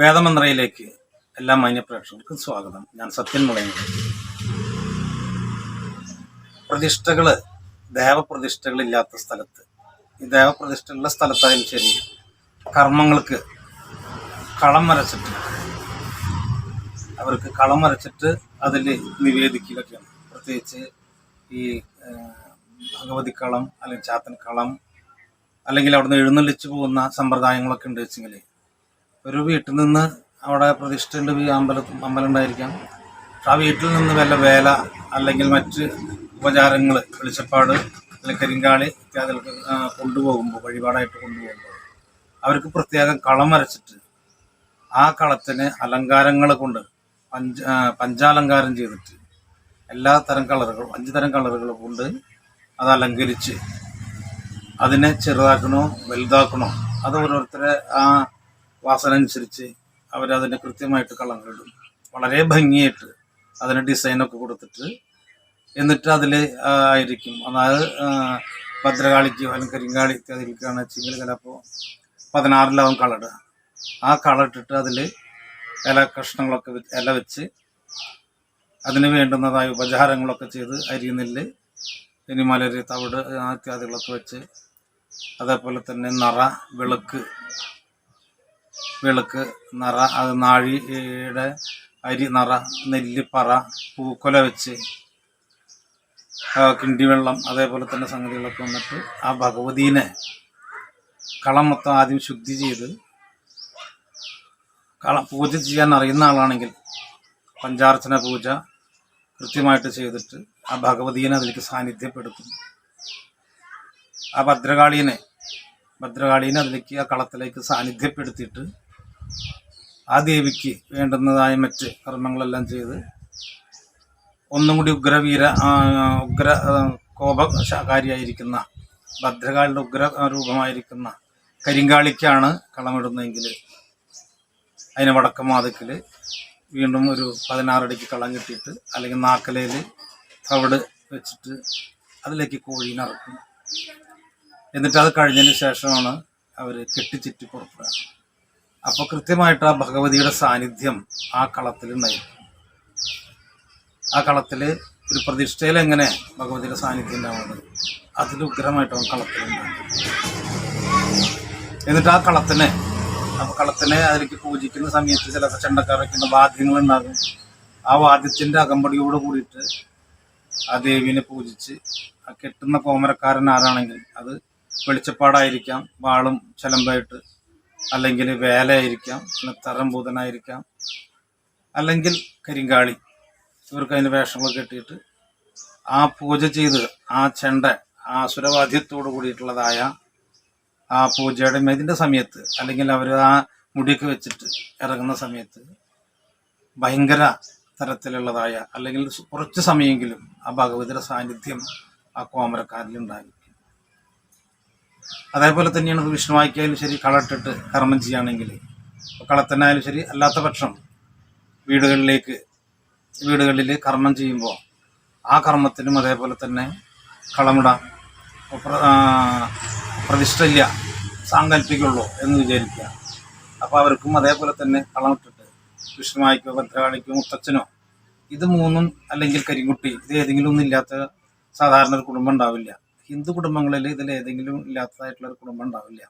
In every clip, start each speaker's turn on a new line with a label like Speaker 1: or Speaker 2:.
Speaker 1: വേദമന്ത്രയിലേക്ക് എല്ലാ മാന്യ പ്രേക്ഷകർക്കും സ്വാഗതം. ഞാൻ സത്യൻ പ്രതിഷ്ഠകൾ ദേവപ്രതിഷ്ഠകളില്ലാത്ത സ്ഥലത്ത്. ഈ ദേവപ്രതിഷ്ഠകളുടെ സ്ഥലത്തായാലും ശരി കർമ്മങ്ങൾക്ക് കളം വരച്ചിട്ട് അവർക്ക് കളം വരച്ചിട്ട് അതിൽ നിവേദിക്കുകയൊക്കെയാണ്. പ്രത്യേകിച്ച് ഈ ഭഗവതി കളം അല്ലെങ്കിൽ ചാത്തൻ കളം അല്ലെങ്കിൽ അവിടുന്ന് എഴുന്നള്ളിച്ചു പോകുന്ന സമ്പ്രദായങ്ങളൊക്കെ ഉണ്ട് വെച്ചെങ്കിൽ ഒരു വീട്ടിൽ നിന്ന് അവിടെ പ്രതിഷ്ഠയുണ്ട് അമ്പലം അമ്പലം ഉണ്ടായിരിക്കാം. ആ വീട്ടിൽ നിന്ന് വല്ല വേല അല്ലെങ്കിൽ മറ്റ് ഉപചാരങ്ങൾ വെളിച്ചപ്പാട് അല്ലെങ്കിൽ കരിങ്കാളി ഇത്യാദികൾക്ക് കൊണ്ടുപോകുമ്പോൾ വഴിപാടായിട്ട് കൊണ്ടുപോകുമ്പോൾ അവർക്ക് പ്രത്യേകം കളം വരച്ചിട്ട് ആ കളത്തിന് അലങ്കാരങ്ങൾ കൊണ്ട് പഞ്ച പഞ്ചാലങ്കാരം ചെയ്തിട്ട് എല്ലാ തരം കളറുകളും അഞ്ച് തരം കളറുകൾ കൊണ്ട് അത് അലങ്കരിച്ച് അതിനെ ചെറുതാക്കണോ വലുതാക്കണോ അത് ഓരോരുത്തരെ ആ വാസന അനുസരിച്ച് അവരതിനെ കൃത്യമായിട്ട് കളങ്ങളിടും വളരെ ഭംഗിയായിട്ട് അതിന് ഡിസൈനൊക്കെ കൊടുത്തിട്ട് എന്നിട്ട് അതിൽ ആയിരിക്കും. അതായത് ഭദ്രകാളിക്ക് അല്ലെങ്കിൽ കരിങ്കാളി ഇത്യാദിക്കാണ് വെച്ചെങ്കിൽ ചിലപ്പോൾ പതിനാറിലാവും കളടുക ആ കളട്ടിട്ട് അതിൽ ഇല കഷ്ണങ്ങളൊക്കെ ഇല വെച്ച് അതിന് വേണ്ടുന്നതായ ഉപചാരങ്ങളൊക്കെ ചെയ്ത് അരിനെല്ല് ഇനി മലര് തവിട് ഇത്യാദികളൊക്കെ വെച്ച് അതേപോലെ തന്നെ നിറ വിളക്ക് വിളക്ക് നിറ അത് നാഴിയുടെ അരി നിറ നെല്ലിപ്പറ പൂക്കൊല വെച്ച് കിണ്ടിവെള്ളം അതേപോലെ തന്നെ സംഗതികളൊക്കെ വന്നിട്ട് ആ ഭഗവതീനെ കളം മൊത്തം ആദ്യം ശുദ്ധി ചെയ്ത് കളം പൂജ ചെയ്യാൻ അറിയുന്ന ആളാണെങ്കിൽ പഞ്ചാർച്ചന പൂജ കൃത്യമായിട്ട് ചെയ്തിട്ട് ആ ഭഗവതീനെ അതിലേക്ക് സാന്നിധ്യപ്പെടുത്തും. ആ ഭദ്രകാളീനെ ഭദ്രകാളീനെ അതിലേക്ക് ആ കളത്തിലേക്ക് സാന്നിധ്യപ്പെടുത്തിയിട്ട് ആ ദേവിക്ക് വേണ്ടുന്നതായ മറ്റ് കർമ്മങ്ങളെല്ലാം ചെയ്ത് ഒന്നും കൂടി ഉഗ്രവീര ഉഗ്ര കോപകാരിയായിരിക്കുന്ന ഭദ്രകാളിന്റെ ഉഗ്ര രൂപമായിരിക്കുന്ന കരിങ്കാളിക്കാണ് കളമിടുന്നതെങ്കിൽ അതിന് വടക്കം മാതക്കിൽ വീണ്ടും ഒരു പതിനാറടിക്ക് കളം കെട്ടിയിട്ട് അല്ലെങ്കിൽ നാക്കലയിൽ തവിട് വെച്ചിട്ട് അതിലേക്ക് കോഴീനെ ഇറക്കും. എന്നിട്ട് അത് കഴിഞ്ഞതിന് ശേഷമാണ് അവർ കെട്ടിച്ചിറ്റി പുറപ്പെടുക. അപ്പോൾ കൃത്യമായിട്ട് ആ ഭഗവതിയുടെ സാന്നിധ്യം ആ കളത്തിൽ ഉണ്ടായിരുന്നു. ആ കളത്തിൽ ഒരു പ്രതിഷ്ഠയിൽ എങ്ങനെ ഭഗവതിയുടെ സാന്നിധ്യം ഉണ്ടാവുന്നത്? അതിലുഗ്രമായിട്ട് ആ കളത്തിലുണ്ടാകും എന്നിട്ട് ആ കളത്തിനെ ആ കളത്തിനെ അതിലേക്ക് പൂജിക്കുന്ന സമയത്ത് ചില ചെണ്ടക്കാർ വയ്ക്കുന്ന വാദ്യങ്ങളുണ്ടാകും ആ വാദ്യത്തിന്റെ അകമ്പടിയോട് കൂടിയിട്ട് ആ ദേവീനെ പൂജിച്ച് ആ കെട്ടുന്ന കോമരക്കാരൻ ആരാണെങ്കിൽ അത് വെളിച്ചപ്പാടായിരിക്കാം വാളും ചലമ്പായിട്ട് അല്ലെങ്കിൽ വേലയായിരിക്കാം പിന്നെ തരംഭൂതനായിരിക്കാം അല്ലെങ്കിൽ കരിങ്കാളി. ഇവർക്ക് അതിന്റെ വേഷങ്ങൾ കെട്ടിയിട്ട് ആ പൂജ ചെയ്ത് ആ ചെണ്ട ആ അസുരവാദ്യത്തോട് കൂടിയിട്ടുള്ളതായ ആ പൂജയുടെ ഇതിന്റെ സമയത്ത് അല്ലെങ്കിൽ അവർ ആ മുടിയൊക്കെ വെച്ചിട്ട് ഇറങ്ങുന്ന സമയത്ത് ഭയങ്കര തരത്തിലുള്ളതായ അല്ലെങ്കിൽ കുറച്ച് സമയമെങ്കിലും ആ ഭഗവതിയുടെ സാന്നിധ്യം ആ കോമരക്കാരിലുണ്ടായിരിക്കും അതേപോലെ തന്നെയാണ് ഇപ്പോൾ വിഷ്ണുവായിക്കായാലും ശരി കളട്ടിട്ട് കർമ്മം ചെയ്യുകയാണെങ്കിൽ കളത്തനായാലും ശരി അല്ലാത്ത പക്ഷം വീടുകളിലേക്ക് വീടുകളിൽ കർമ്മം ചെയ്യുമ്പോൾ ആ കർമ്മത്തിനും അതേപോലെ തന്നെ കളമിടാം പ്രതിഷ്ഠയില്ല സാങ്കല്പിക്കുള്ളൂ എന്ന് വിചാരിക്കുക. അപ്പോൾ അവർക്കും അതേപോലെ തന്നെ കളമിട്ടിട്ട് വിഷ്ണുവായിക്കോ ഭദ്രകാളിക്കോ മുത്തച്ഛനോ ഇത് മൂന്നും അല്ലെങ്കിൽ കരിങ്കുട്ടി ഇത് ഏതെങ്കിലും ഒന്നും ഇല്ലാത്ത സാധാരണ ഒരു കുടുംബം ഉണ്ടാവില്ല. ഹിന്ദു കുടുംബങ്ങളിൽ ഇതിൽ ഏതെങ്കിലും ഇല്ലാത്തതായിട്ടുള്ള ഒരു കുടുംബം ഉണ്ടാവില്ല.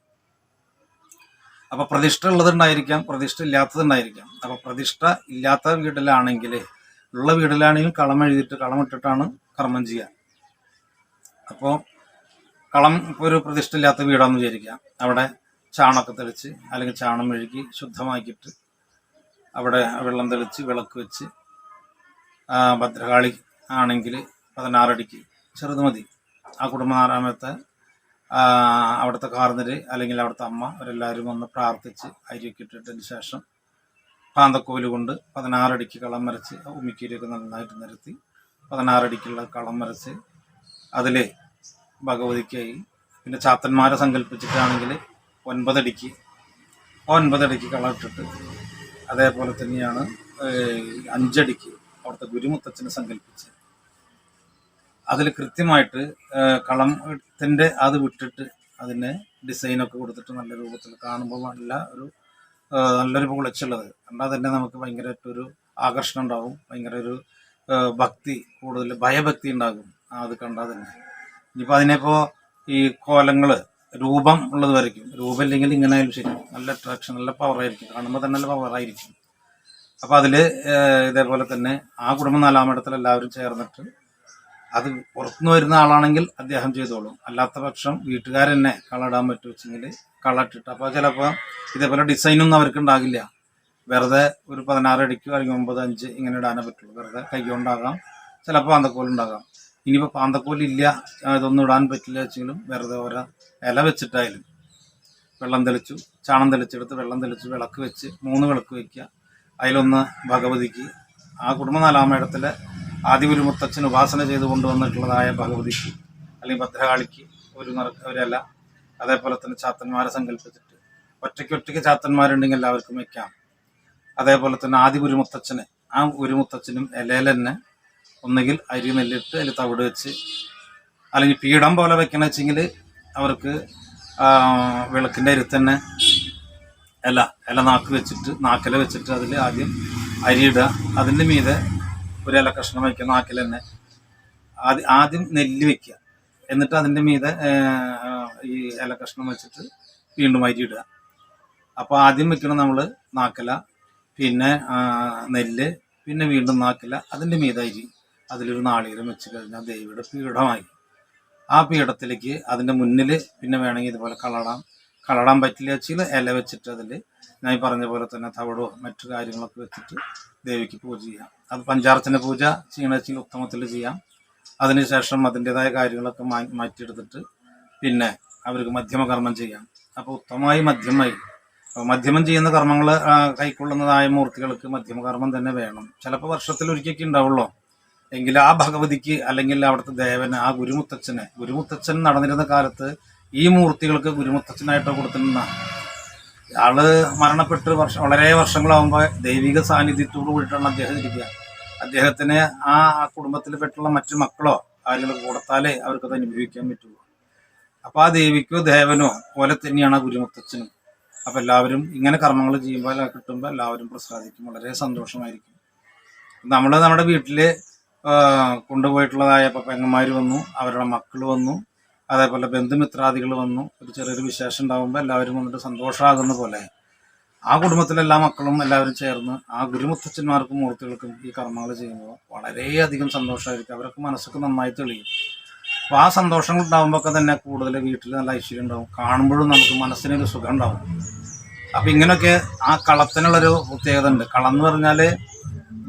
Speaker 1: അപ്പൊ പ്രതിഷ്ഠ ഉള്ളതുണ്ടായിരിക്കാം പ്രതിഷ്ഠ ഇല്ലാത്തതുണ്ടായിരിക്കാം. അപ്പൊ പ്രതിഷ്ഠ ഇല്ലാത്ത വീട്ടിലാണെങ്കിൽ ഉള്ള വീട്ടിലാണെങ്കിൽ കളം എഴുതിയിട്ട് കളം ഇട്ടിട്ടാണ് കർമ്മം ചെയ്യുക. അപ്പോൾ കളം ഇപ്പോൾ ഒരു പ്രതിഷ്ഠ ഇല്ലാത്ത വീടാണെന്ന് വിചാരിക്കാം അവിടെ ചാണൊക്കെ തെളിച്ച് അല്ലെങ്കിൽ ചാണം മെഴുകി ശുദ്ധമാക്കിയിട്ട് അവിടെ വെള്ളം തെളിച്ച് വിളക്ക് വെച്ച് ഭദ്രകാളി ആണെങ്കിൽ പതിനാറടിക്ക് ചെറുത് മതി. ആ കുടുംബനാരാമത്തെ ആ, അവിടുത്തെ കാർന്നര് അല്ലെങ്കിൽ അവിടുത്തെ അമ്മ അവരെല്ലാവരും വന്ന് പ്രാർത്ഥിച്ച് അരിയൊക്കെ ഇട്ടിട്ടതിന് ശേഷം പാന്തക്കോൽ കൊണ്ട് പതിനാറടിക്ക് കളം വരച്ച് ഉമ്മിക്കീരിയൊക്കെ നന്നായിട്ട് നിരത്തി പതിനാറടിക്കുള്ള കളം വരച്ച് അതിൽ ഭഗവതിക്കായി പിന്നെ ചാത്തന്മാരെ സങ്കല്പിച്ചിട്ടാണെങ്കിൽ ഒൻപതടിക്ക് ഒൻപതടിക്ക് കളം ഇട്ടിട്ട് അതേപോലെ തന്നെയാണ് അഞ്ചടിക്ക് അവിടുത്തെ ഗുരുമുത്തച്ഛനെ സങ്കല്പിച്ച് അതിൽ കൃത്യമായിട്ട് കളത്തിന്റെ അത് വിട്ടിട്ട് അതിന് ഡിസൈനൊക്കെ കൊടുത്തിട്ട് നല്ല രൂപത്തിൽ കാണുമ്പോൾ നല്ല ഒരു നല്ലൊരു പൊളിച്ചുള്ളത്. കണ്ടാൽ തന്നെ നമുക്ക് ഭയങ്കരമായിട്ടൊരു ആകർഷണം ഉണ്ടാകും ഭയങ്കര ഒരു ഭക്തി കൂടുതൽ ഭയഭക്തി ഉണ്ടാകും. അത് കണ്ടാൽ തന്നെ. ഇനിയിപ്പോൾ അതിനിപ്പോൾ ഈ കോലങ്ങൾ രൂപം ഉള്ളത് വരയ്ക്കും. രൂപം ഇല്ലെങ്കിൽ ഇങ്ങനെ ആയാലും ശരി. നല്ല അട്രാക്ഷൻ നല്ല പവറായിരിക്കും കാണുമ്പോൾ തന്നെ നല്ല പവറായിരിക്കും അപ്പോൾ അതിൽ ഇതേപോലെ തന്നെ ആ കുടുംബം നാലാമിടത്തിൽ എല്ലാവരും ചേർന്നിട്ട് അത് പുറത്തുനിന്ന് വരുന്ന ആളാണെങ്കിൽ അദ്ദേഹം ചെയ്തോളും. അല്ലാത്ത പക്ഷം വീട്ടുകാരെന്നെ കളടാൻ പറ്റും വെച്ചെങ്കിൽ കളട്ടിട്ട് അപ്പോൾ ചിലപ്പോൾ ഇതേപോലെ ഡിസൈനൊന്നും അവർക്ക് ഉണ്ടാകില്ല. വെറുതെ ഒരു പതിനാറ് അടിക്കോ അല്ലെങ്കിൽ ഒമ്പത് അഞ്ച് ഇങ്ങനെ ഇടാനേ പറ്റുള്ളൂ. വെറുതെ കൈകൊണ്ടാകാം. ചിലപ്പോൾ പാന്തക്കോലുണ്ടാകാം ഇനിയിപ്പോൾ പാന്തക്കോലില്ല ഇതൊന്നും ഇടാൻ പറ്റില്ല വെച്ചെങ്കിലും വെറുതെ ഓരോ ഇല വെച്ചിട്ടായാലും വെള്ളം തെളിച്ചു ചാണം തെളിച്ചെടുത്ത് വെള്ളം തെളിച്ച് വിളക്ക് വെച്ച് മൂന്ന് വിളക്ക് വയ്ക്കുക അതിലൊന്ന് ഭഗവതിക്ക് ആ കുടുംബ ഒരു മുത്തച്ഛൻ ഉപാസന ചെയ്ത് കൊണ്ടുവന്നിട്ടുള്ളതായ ഭഗവതിക്ക് അല്ലെങ്കിൽ ഭദ്രകാളിക്ക് ഒരു നിറവരല്ല അതേപോലെ തന്നെ ചാത്തന്മാരെ സങ്കല്പിച്ചിട്ട് ഒറ്റയ്ക്ക് ഒറ്റയ്ക്ക് ചാത്തന്മാരുണ്ടെങ്കിൽ എല്ലാവർക്കും വെക്കാം. അതേപോലെ തന്നെ ആദിപുരി മുത്തച്ഛന് ആ ഒരു മുത്തച്ഛനും ഇലയിൽ തന്നെ ഒന്നുകിൽ അരി നെല്ലിട്ട് അതിൽ തവിട് വെച്ച് അല്ലെങ്കിൽ പീഠം പോലെ വെക്കണ വെച്ചെങ്കിൽ അവർക്ക് വിളക്കിന്റെ അരുത്തന്നെ ഇല ഇല നാക്ക് വെച്ചിട്ട് നാക്കില വെച്ചിട്ട് അതിൽ ആദ്യം അരിയിടുക അതിന്റെ മീതെ ഒരു ഇല കഷ്ണം വയ്ക്കുക നാക്കിൽ തന്നെ. ആദ്യം ആദ്യം നെല്ല് വെക്കുക എന്നിട്ട് അതിന്റെ മീതെ ഈ ഇല കഷ്ണം വെച്ചിട്ട് വീണ്ടും അരിയിടുക അപ്പോൾ ആദ്യം വെക്കണം നമ്മൾ നാക്കില പിന്നെ നെല്ല് പിന്നെ വീണ്ടും നാക്കില അതിന്റെ മീതെ അരി. അതിലൊരു നാളികേരം വെച്ച് കഴിഞ്ഞാൽ ദേവിയുടെ പീഠമായി. ആ പീഠത്തിലേക്ക് അതിന്റെ മുന്നിൽ പിന്നെ വേണമെങ്കിൽ ഇതുപോലെ കളടാം കളടാൻ പറ്റില്ല വെച്ചാൽ ഇല വെച്ചിട്ട് അതിൽ ഞാൻ ഈ പറഞ്ഞ പോലെ തന്നെ തവിടോ മറ്റു കാര്യങ്ങളൊക്കെ വെച്ചിട്ട് ദേവിക്ക് പൂജ ചെയ്യാം. അത് പഞ്ചാർച്ചന പൂജ ചീണച്ചിൽ ഉത്തമത്തിൽ ചെയ്യാം. അതിനുശേഷം അതിന്റെതായ കാര്യങ്ങളൊക്കെ മാറ്റിയെടുത്തിട്ട് പിന്നെ അവർക്ക് മധ്യമകർമ്മം ചെയ്യാം. അപ്പോൾ ഉത്തമമായി മധ്യമായി. മധ്യമം ചെയ്യുന്ന കർമ്മങ്ങൾ കൈക്കൊള്ളുന്നതായ മൂർത്തികൾക്ക് മധ്യമകർമ്മം തന്നെ വേണം. ചിലപ്പോൾ വർഷത്തിൽ ഒരിക്കലൊക്കെ ഉണ്ടാവുള്ളൂ. എങ്കിൽ ആ ഭഗവതിക്ക് അല്ലെങ്കിൽ അവിടുത്തെ ദേവന് ആ ഗുരുമുത്തച്ഛന് ഗുരുമുത്തച്ഛൻ നടന്നിരുന്ന കാലത്ത് ഈ മൂർത്തികൾക്ക് ഗുരുമുത്തച്ഛനായിട്ട് കൊടുത്തിരുന്ന ആൾ മരണപ്പെട്ട് വർഷം വളരെ വർഷങ്ങളാകുമ്പോൾ ദൈവിക സാന്നിധ്യത്തോട് കൂടിയിട്ടാണ് അദ്ദേഹം ഇരിക്കുക. അദ്ദേഹത്തിന് ആ കുടുംബത്തിൽ പെട്ടുള്ള മറ്റു മക്കളോ ആരെങ്കിലും കൊടുത്താലേ അവർക്കത് അനുഭവിക്കാൻ പറ്റുള്ളൂ അപ്പോൾ ആ ദേവിക്കോ ദേവനോ പോലെ തന്നെയാണ് ആ ഗുരുമുത്തച്ഛനും. അപ്പോൾ എല്ലാവരും ഇങ്ങനെ കർമ്മങ്ങൾ ചെയ്യുമ്പോൾ കിട്ടുമ്പോൾ എല്ലാവരും പ്രസാദിക്കും. വളരെ സന്തോഷമായിരിക്കും. നമ്മൾ നമ്മുടെ വീട്ടിൽ കൊണ്ടുപോയിട്ടുള്ളതായ പെങ്ങന്മാർ വന്നു അവരുടെ മക്കൾ വന്നു. അതേപോലെ ബന്ധുമിത്രാദികൾ വന്നു. ഒരു ചെറിയൊരു വിശേഷം ഉണ്ടാകുമ്പോൾ എല്ലാവരും വന്നിട്ട് സന്തോഷമാകുന്ന പോലെ. ആ കുടുംബത്തിലെ എല്ലാ മക്കളും എല്ലാവരും ചേർന്ന് ആ ഗുരുമുത്തച്ഛന്മാർക്കും മൂർത്തികൾക്കും ഈ കർമ്മങ്ങൾ ചെയ്യുമ്പോൾ വളരെയധികം സന്തോഷമായിരിക്കും. അവരൊക്കെ മനസ്സൊക്കെ നന്നായി തെളിയും. അപ്പോൾ ആ സന്തോഷങ്ങൾ ഉണ്ടാകുമ്പോൾ തന്നെ കൂടുതൽ വീട്ടിൽ നല്ല ഐശ്വര്യം ഉണ്ടാവും. കാണുമ്പോഴും നമുക്ക് മനസ്സിനൊരു സുഖം ഉണ്ടാവും. അപ്പം ഇങ്ങനെയൊക്കെ ആ കളത്തിനുള്ളൊരു പ്രത്യേകത ഉണ്ട്. കളം എന്ന് പറഞ്ഞാൽ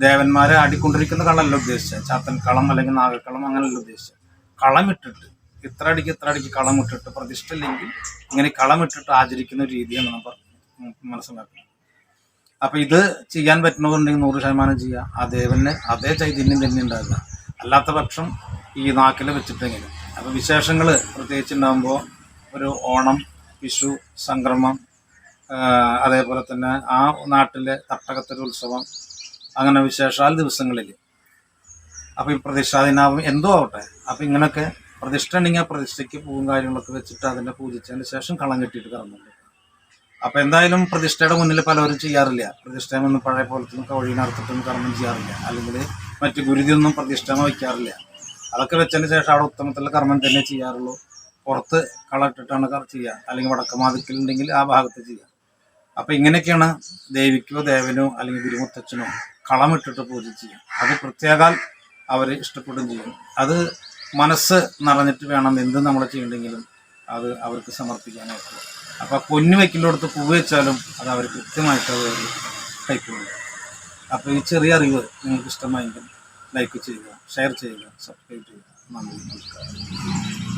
Speaker 1: ദേവന്മാരെ ആടിക്കൊണ്ടിരിക്കുന്ന കളമല്ല ഉദ്ദേശിച്ചത്. ചാത്തൻ കളം അല്ലെങ്കിൽ നാഗക്കളം അങ്ങനെയല്ല ഉദ്ദേശിച്ചത്. കളമിട്ടിട്ട് ഇത്ര അടിക്ക് ഇത്ര അടിക്ക് കളമിട്ടിട്ട് പ്രതിഷ്ഠ ഇല്ലെങ്കിൽ ഇങ്ങനെ കളമിട്ടിട്ട് ആചരിക്കുന്ന ഒരു രീതിയാണ് നമ്മൾ മനസ്സിലാക്കുന്നത്. അപ്പൊ ഇത് ചെയ്യാൻ പറ്റുന്നതുണ്ടെങ്കിൽ നൂറ് ശതമാനം ചെയ്യുക ആ ദേവന് അതേ ചൈതന്യം തന്നെ ഉണ്ടാകുക അല്ലാത്ത പക്ഷം ഈ നാക്കിൽ വെച്ചിട്ടെങ്കിലും അപ്പൊ വിശേഷങ്ങൾ പ്രത്യേകിച്ച് ഉണ്ടാകുമ്പോൾ ഒരു ഓണം വിഷു സംക്രമം അതേപോലെ തന്നെ ആ നാട്ടിലെ തട്ടകത്തൊരു ഉത്സവം അങ്ങനെ വിശേഷാൽ ദിവസങ്ങളിൽ അപ്പോൾ ഈ പ്രതിഷ്ഠാദിനാവും എന്തോ ആവട്ടെ. അപ്പോൾ ഇങ്ങനെയൊക്കെ പ്രതിഷ്ഠ ഉണ്ടെങ്കിൽ ആ പ്രതിഷ്ഠയ്ക്ക് പൂവും കാര്യങ്ങളൊക്കെ വെച്ചിട്ട് അതിനെ പൂജിച്ചതിന് ശേഷം കളം കെട്ടിയിട്ട് കറന്നുണ്ട് അപ്പോൾ എന്തായാലും പ്രതിഷ്ഠയുടെ മുന്നിൽ പലവരും ചെയ്യാറില്ല. പ്രതിഷ്ഠയൊന്നും പഴയ പോലത്തെ കവഴി നടത്തിട്ടൊന്നും കർമ്മം ചെയ്യാറില്ല. അല്ലെങ്കിൽ മറ്റു ഗുരുതിയൊന്നും പ്രതിഷ്ഠ വയ്ക്കാറില്ല. അതൊക്കെ വെച്ചതിന് ശേഷം അവിടെ ഉത്തമത്തിലുള്ള കർമ്മം തന്നെ ചെയ്യാറുള്ളൂ. പുറത്ത് കളട്ടിട്ടാണ് ചെയ്യുക അല്ലെങ്കിൽ വടക്കമാതിക്കലുണ്ടെങ്കിൽ ആ ഭാഗത്ത് ചെയ്യുക അപ്പൊ ഇങ്ങനെയൊക്കെയാണ് ദേവിക്കോ ദേവനോ അല്ലെങ്കിൽ ഗുരുമുത്തച്ഛനോ കളമിട്ടിട്ട് പൂജ ചെയ്യുക അത് പ്രത്യേകാൽ അവർ ഇഷ്ടപ്പെടുകയും ചെയ്യും. അത് മനസ്സ് നിറഞ്ഞിട്ട് വേണം എന്ത് നമ്മൾ ചെയ്യണ്ടെങ്കിലും അത് അവർക്ക് സമർപ്പിക്കാനായിട്ട്. അപ്പൊ പൊന്നു വെക്കുന്നിടത്ത് പൂവ് വെച്ചാലും അത് അവർ കൃത്യമായിട്ട് അവർ കൈക്കൊള്ളും അപ്പോൾ ഈ ചെറിയ അറിവ് നിങ്ങൾക്ക് ഇഷ്ടമായെങ്കിൽ ലൈക്ക് ചെയ്യുക ഷെയർ ചെയ്യുക സബ്സ്ക്രൈബ് ചെയ്യുക. നന്ദി നമസ്കാരം.